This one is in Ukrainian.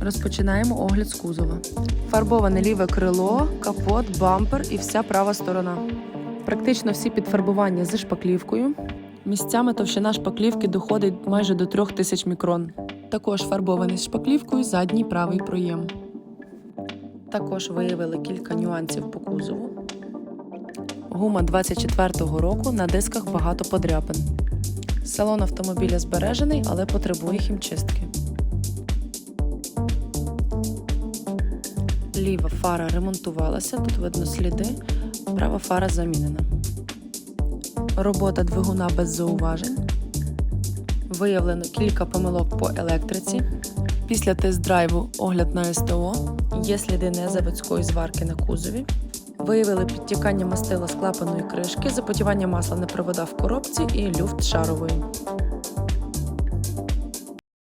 Розпочинаємо огляд з кузова. Фарбоване ліве крило, капот, бампер і вся права сторона. Практично всі підфарбування зі шпаклівкою. Місцями товщина шпаклівки доходить майже до 3000 мікрон. Також фарбований з шпаклівкою задній правий проєм. Також виявили кілька нюансів по кузову. Гума 24-го року на дисках багато подряпин. Салон автомобіля збережений, але потребує хімчистки. Ліва фара ремонтувалася, тут видно сліди, права фара замінена. Робота двигуна без зауважень. Виявлено кілька помилок по електриці. Після тест-драйву огляд на СТО. Є сліди незаводської зварки на кузові. Виявили підтікання мастила з клапаної кришки, запотівання масла на провода в коробці і люфт шарової.